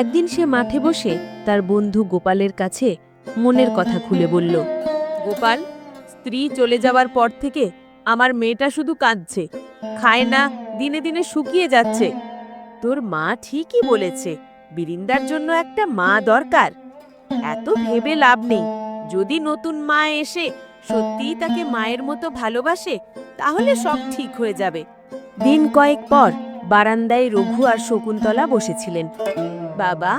একদিন সে মাঠে বসে তার বন্ধু গোপালের কাছে মনের কথা খুলে বলল, গোপাল, স্ত্রী চলে যাওয়ার পর থেকে আমার মেয়েটা শুধু কাঁদছে, খায় না, দিনে দিনে শুকিয়ে যাচ্ছে। তোর মা ঠিকই বলেছে, বিরিন্দার জন্য একটা মা দরকার। এত ভেবে লাভ নেই, যদি নতুন মা এসে সত্যিই তাকে মায়ের মতো ভালোবাসে, তাহলে সব ঠিক হয়ে যাবে। দিন কয়েক পর বারান্দায় রঘু আর শকুন্তলা বসেছিলেন। বাবা,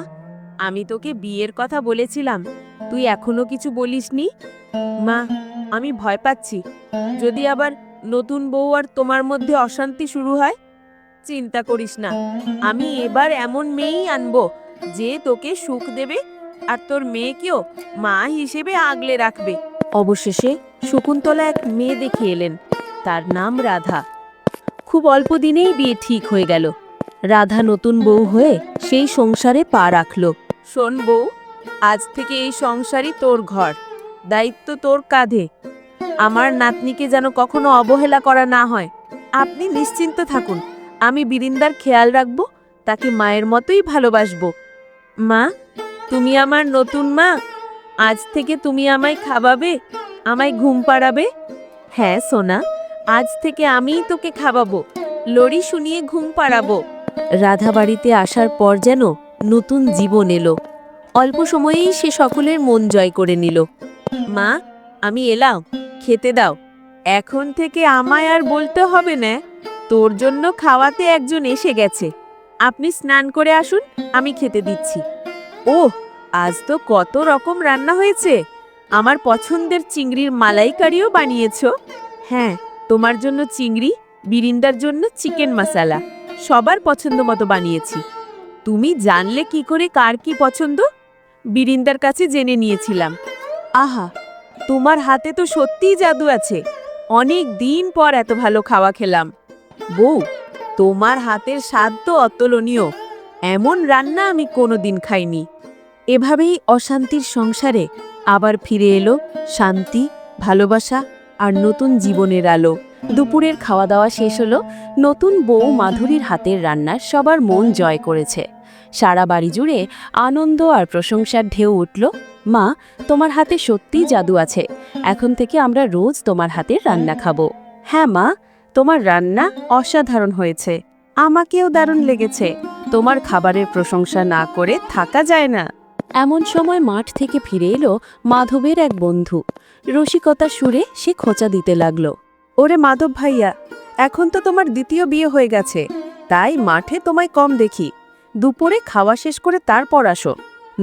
আমি তোকে বিয়ের কথা বলেছিলাম। তুই এখনও কিছু বলিসনি? মা, আমি ভয় পাচ্ছি। যদি আবার নতুন বউ আর তোমার মধ্যে অশান্তি শুরু হয়, চিন্তা করিস না। আমি এবার এমন মেয়েই আনব, যে তোকে সুখ দেবে আর তোর মেয়েকেও মা হিসেবে আগলে রাখবে। অবশেষে শকুন্তলা এক মেয়ে দেখে এলেন। তার নাম রাধা। খুব অল্প দিনেই বিয়ে ঠিক হয়ে গেল। রাধা নতুন বউ হয়ে সেই সংসারে পা রাখল। শোন বউ, আজ থেকে এই সংসারই তোর ঘর, দায়িত্ব তোর কাঁধে। আমার নাতনিকে যেন কখনো অবহেলা করা না হয়। আপনি নিশ্চিন্ত থাকুন, আমি বিরিন্দার খেয়াল রাখব, তাকে মায়ের মতোই ভালোবাসবো। মা, তুমি আমার নতুন মা, আজ থেকে তুমি আমায় খাওয়াবে, আমায় ঘুম পাড়াবে? হ্যাঁ সোনা, আজ থেকে আমিই তোকে খাওয়াবো, লড়ি শুনিয়ে ঘুম পাড়াবো। রাধা বাড়িতে আসার পর যেন নতুন জীবন এলো। অল্প সময়েই সে সকলের মন জয় করে নিল। মা, আমি এলাম, খেতে দাও। এখন থেকে আমায় আর বলতে হবে না, তোর জন্য খাওয়াতে একজন এসে গেছে। আপনি স্নান করে আসুন, আমি খেতে দিচ্ছি। ওহ, আজ তো কত রকম রান্না হয়েছে। আমার পছন্দের চিংড়ির মালাইকারিও বানিয়েছো। হ্যাঁ তোমার জন্য চিংড়ি, বিরিন্দার জন্য চিকেন মশালা। সবার পছন্দ মতো বানিয়েছি। তুমি জানলে কি করে কার কি পছন্দ? বিরিন্দার কাছে জেনে নিয়েছিলাম। আহা, তোমার হাতে তো সত্যিই জাদু আছে। অনেক দিন পর এত ভালো খাওয়া খেলাম। বউ, তোমার হাতের স্বাদ তো অতুলনীয়। এমন রান্না আমি কোনো দিন খাইনি। এভাবেই অশান্তির সংসারে আবার ফিরে এলো শান্তি, ভালোবাসা আর নতুন জীবনের আলো। দুপুরের খাওয়া দাওয়া শেষ হলো, নতুন বউ মাধুরীর হাতের রান্নার সবার মন জয় করেছে। সারা বাড়ি জুড়ে আনন্দ আর প্রশংসার ঢেউ উঠল, মা, তোমার হাতে সত্যিই জাদু আছে, এখন থেকে আমরা রোজ তোমার হাতের রান্না খাব। হ্যাঁ মা, তোমার রান্না অসাধারণ হয়েছে, আমাকেও দারুণ লেগেছে, তোমার খাবারের প্রশংসা না করে থাকা যায় না। এমন সময় মাঠ থেকে ফিরে এলো মাধবের এক বন্ধু। রসিকতা সুরে সে খোঁচা দিতে লাগল। ওরে মাধব ভাইয়া, এখন তো তোমার দ্বিতীয় বিয়ে হয়ে গেছে। তাই মাঠে তোমায় কম দেখি। দুপুরে খাওয়া শেষ করে তারপর আসো।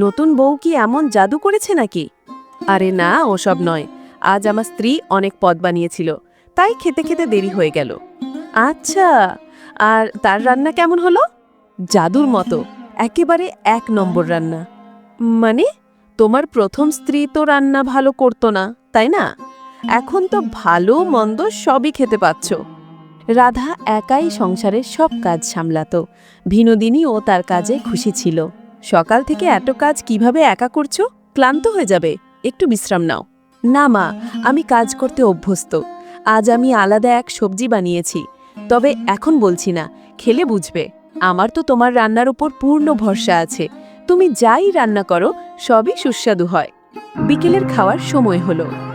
নতুন বউ কি এমন জাদু করেছে নাকি? আরে না, ওসব নয়। আজ আমার স্ত্রী অনেক পদ বানিয়েছিল। তাই খেতে খেতে দেরি হয়ে গেল। আচ্ছা আর তার রান্না কেমন হলো? জাদুর মতো। একেবারে এক নম্বর রান্না। মানে? তোমার প্রথম স্ত্রী তো রান্না ভালো করতো না, তাই না? এখন তো ভালো, মন্দ সবই খেতে পাচ্ছ। রাধা একাই সংসারের সব কাজ সামলাত। বিনোদিনী ও তার কাজে খুশি ছিল। সকাল থেকে এত কাজ কীভাবে একা করছ? ক্লান্ত হয়ে যাবে। একটু বিশ্রাম নাও। না মা, আমি কাজ করতে অভ্যস্ত। আজ আমি আলাদা এক সবজি বানিয়েছি। তবে এখন বলছি না, খেলে বুঝবে। আমার তো তোমার রান্নার উপর পূর্ণ ভরসা আছে। তুমি যাই রান্না করো, সবই সুস্বাদু হয়। বিকেলের খাওয়ার সময় হলো।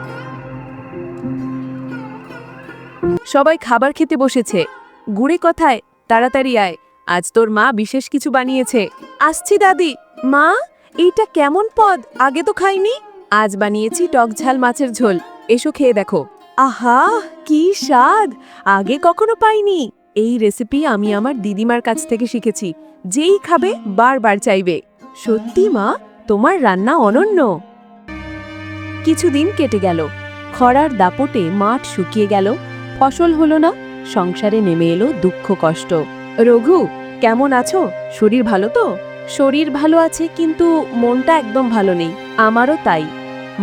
সবাই খাবার খেতে বসেছে। গুড়ে কথায়, তাড়াতাড়ি আয়। আজ তোর মা বিশেষ কিছু বানিয়েছে। আসছি দাদি। মা, এইটা কেমন পদ? আগে তো খাইনি। আজ বানিয়েছি টক ঝাল মাছের ঝোল। এসো খেয়ে দেখো। আহা, কি স্বাদ! আগে কখনো পাইনি। এই রেসিপি আমি আমার দিদিমার কাছ থেকে শিখেছি। যেই খাবে, বারবার চাইবে। সত্যি মা, তোমার রান্না অনন্য। কিছুদিন কেটে গেল। খরার দাপটে মাঠ শুকিয়ে গেল। ফসল হলো না, সংসারে নেমে এলো দুঃখ কষ্ট। রঘু, কেমন আছো? শরীর ভালো তো? শরীর ভালো আছে কিন্তু মনটা একদম ভালো নেই, আমারও তাই।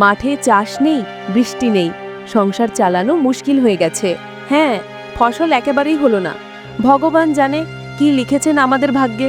মাঠে চাষ নেই, বৃষ্টি নেই, সংসার চালানো মুশকিল হয়ে গেছে। হ্যাঁ ফসল একেবারেই হলো না। ভগবান জানে কি লিখেছেন আমাদের ভাগ্যে।